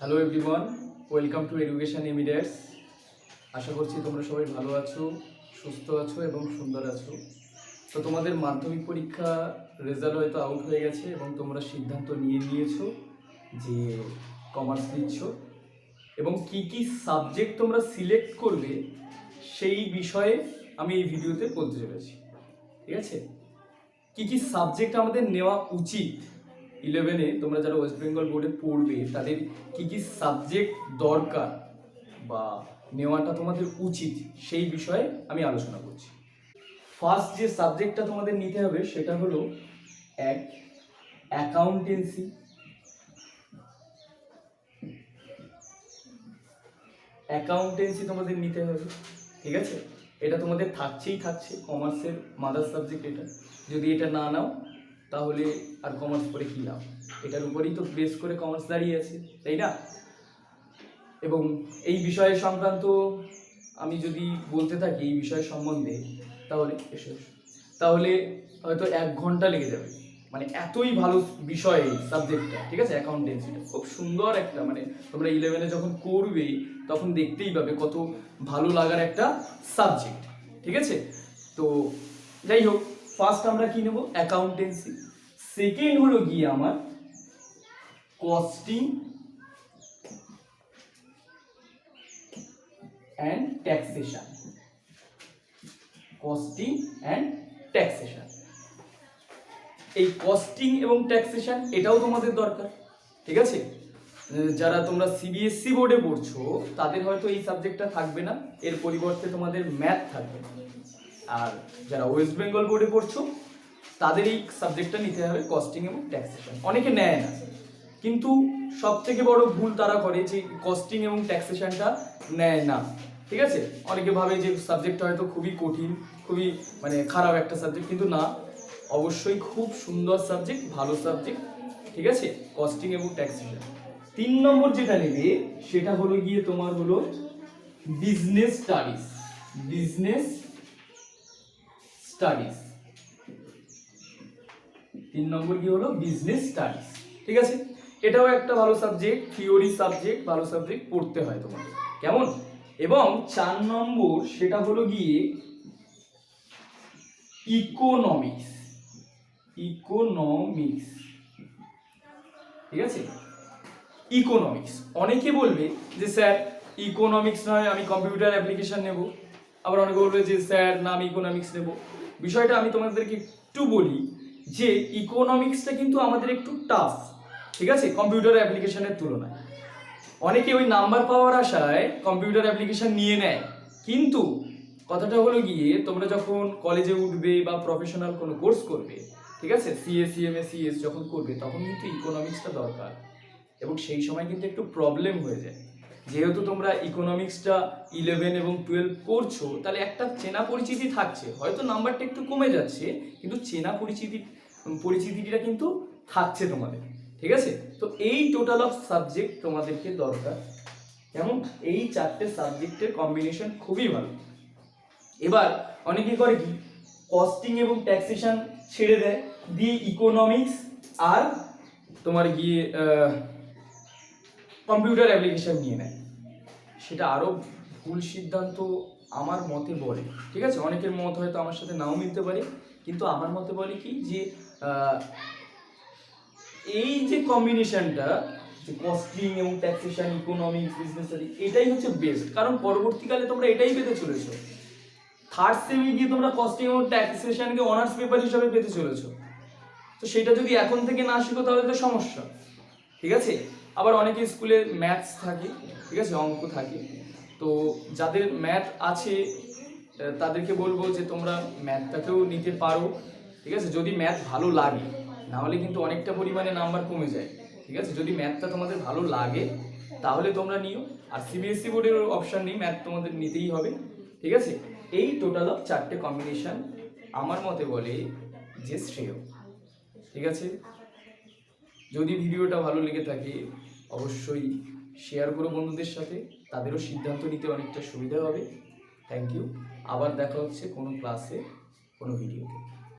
Hello everyone welcome to education immediates আশা করছি তোমরা সবাই ভালো আছো, সুস্থ আছো এবং সুন্দর আছো। তো তোমাদের মাধ্যমিক পরীক্ষা রেজাল্ট হয়তো আউট হয়ে গেছে এবং তোমরা সিদ্ধান্ত নিয়ে নিয়েছো যে কমার্স নিচ্ছ এবং কি কি সাবজেক্ট তোমরা সিলেক্ট করবে সেই বিষয়ে আমি এই ভিডিওতে বলতে চলেছি। ঠিক আছে? কি কি সাবজেক্ট আমাদের নেওয়া উচিত ইলেভেনে তোমরা যারা ওয়েস্ট বেঙ্গল বোর্ডে পড়বে, তাদের কি কি সাবজেক্ট দরকার বা নেওয়াটা তোমাদের উচিত, সেই বিষয়ে আমি আলোচনা করছি। ফার্স্ট যে সাবজেক্টটা তোমাদের নিতে হবে, সেটা হলো এক অ্যাকাউন্টেন্সি অ্যাকাউন্টেন্সি তোমাদের নিতে হবে, ঠিক আছে? এটা তোমাদের থাকছেই থাকছে কমার্সের মাদার সাবজেক্ট এটা। যদি এটা না নাও তাহলে আর কমার্স পড়ে কী লাভ? এটার উপরেই তো বেস করে কমার্স দাঁড়িয়ে আছে, তাই না? এবং এই বিষয় সংক্রান্ত আমি যদি বলতে থাকি এই বিষয় সম্বন্ধে, তাহলে এসো। তাহলে হয়তো এক ঘণ্টা লেগে যাবে। মানে এতই ভালো বিষয় সাবজেক্টটা ঠিক আছে? অ্যাকাউন্টেন্সিটা খুব সুন্দর একটা মানে তোমরা ইলেভেনে যখন করবে, তখন দেখতেই পাবে কত ভালো লাগার একটা সাবজেক্ট ঠিক আছে? তো যাই হোক ফার্স্ট আমরা কি নেব? অ্যাকাউন্টেন্সি সেকেন্ড হলো গিয়ে আমার costing and taxation costing and taxation এই কস্টিং এবং ট্যাক্সেশন এটাও তোমাদের দরকার, ঠিক আছে? যারা তোমরা সিবিএসসি বোর্ডে পড়ছো, তাদের হয়তো এই সাবজেক্টটা থাকবে না, এর পরিবর্তে তোমাদের ম্যাথ থাকবে আর যারা ওয়েস্ট বেঙ্গল বোর্ডে পড়ছো তাদের এই সাবজেক্টটা নিতে হবে কস্টিং এবং ট্যাক্সেশন অনেকে নেয় না। কিন্তু সব থেকে বড় ভুল তারা করে যে কস্টিং এবং ট্যাক্সেশনটা নেয় না। ঠিক আছে? অনেকে ভাবে যে সাবজেক্টটা হয়তো খুবই কঠিন, খুবই মানে খারাপ একটা সাবজেক্ট কিন্তু না। অবশ্যই খুব সুন্দর সাবজেক্ট ভালো সাবজেক্ট ঠিক আছে? কস্টিং এবং ট্যাক্সেশন তিন নম্বর যেটা নেবে, সেটা হলো গিয়ে তোমার হলো বিজনেস স্টাডিজ বিজনেস স্টাডিজ তিন নম্বর কি হলো? বিজনেস স্টাডিজ ঠিক আছে? এটাও একটা ভালো সাবজেক্ট থিওরি সাবজেক্ট ভালো সাবজেক্ট পড়তে হয় তোমাদের কেমন? এবং চার নম্বর সেটা হলো গিয়ে ইকোনমিক্স ইকোনমিক্স ঠিক আছে? ইকোনমিক্স অনেকে বলবে যে স্যার ইকোনমিক্স নয়, আমি কম্পিউটার অ্যাপ্লিকেশন নেব। আবার অনেকে বলবে যে, স্যার, না, আমি ইকোনমিক্স নেব। বিষয়টা আমি তোমাদেরকে একটু বলি যে ইকোনমিক্সটা কিন্তু আমাদের একটু টাফ ঠিক আছে? কম্পিউটার অ্যাপ্লিকেশনের তুলনায়। অনেকে ওই নাম্বার পাওয়ার আশায় কম্পিউটার অ্যাপ্লিকেশন নিয়ে নেয়। কিন্তু কথাটা হলো গিয়ে, তোমরা যখন কলেজে উঠবে বা প্রফেশনাল কোনো কোর্স করবে, ঠিক আছে? সিএ সিএমএ সিএস যখন করবে, তখন কিন্তু ইকোনমিক্সটা দরকার। এবং সেই সময় কিন্তু একটু প্রবলেম হয়ে যায়। যেহেতু তোমরা ইকোনমিক্সটা ইলেভেন এবং টুয়েলভ করছ, তাহলে একটা চেনা পরিচিতি থাকছে। হয়তো নাম্বারটা একটু কমে যাচ্ছে, কিন্তু চেনা পরিচিতি, পরিচিতিটা কিন্তু থাকছে তোমাদের, ঠিক আছে? তো এই টোটাল অফ সাবজেক্ট তোমাদেরকে দরকার। কেমন? এই চারটে সাবজেক্টের কম্বিনেশন খুবই ভালো। এবার অনেকে করে কি? কস্টিং এবং ট্যাক্সেশন ছেড়ে দেয়, দিয়ে ইকোনমিক্স আর তোমার গিয়ে কম্পিউটার অ্যাপ্লিকেশন নিয়ে নেয়। সেটা আরও ভুল সিদ্ধান্ত আমার মতে বলে। ঠিক আছে? অনেকের মত হয়তো আমার সাথে নাও মিলতে পারে, কিন্তু আমার মতে বলে কি যে এই যে কম্বিনেশনটা যে কস্টিং এবং ট্যাক্সেশন ইকোনমিক্স বিজনেস এটাই হচ্ছে বেস্ট কারণ পরবর্তীকালে তোমরা এটাই পেতে চলেছো। থার্ড সেমে গিয়ে তোমরা কস্টিং এবং ট্যাক্সেশনকে অনার্স পেপার হিসাবে পেতে চলেছো। তো সেটা যদি এখন থেকে না শিখো, তাহলে তো সমস্যা। ঠিক আছে? আবার অনেকে স্কুলে ম্যাথস থাকে, ঠিক আছে, অঙ্ক থাকে। তো যাদের ম্যাথ আছে তাদেরকে বলব যে তোমরা ম্যাথটাকেও নিতে পারো, ঠিক আছে? যদি ম্যাথ ভালো লাগে না হলে কিন্তু অনেকটা পরিমাণে নাম্বার কমে যায়, ঠিক আছে? যদি ম্যাথটা তোমাদের ভালো লাগে, তাহলে তোমরা নিও। আর সিবিএসসি বোর্ডের অপশান নেই ম্যাথ তোমাদের নিতেই হবে, ঠিক আছে? এই টোটাল অফ চারটে কম্বিনেশন আমার মতে বলে যে শ্রেয়, ঠিক আছে? যদি ভিডিওটা ভালো লেগে থাকে অবশ্যই শেয়ার করো বন্ধুদের সাথে। তাদেরও সিদ্ধান্ত নিতে অনেকটা সুবিধা হবে। থ্যাংক ইউ আবার দেখা হচ্ছে কোনো ক্লাসে কোনো ভিডিওতে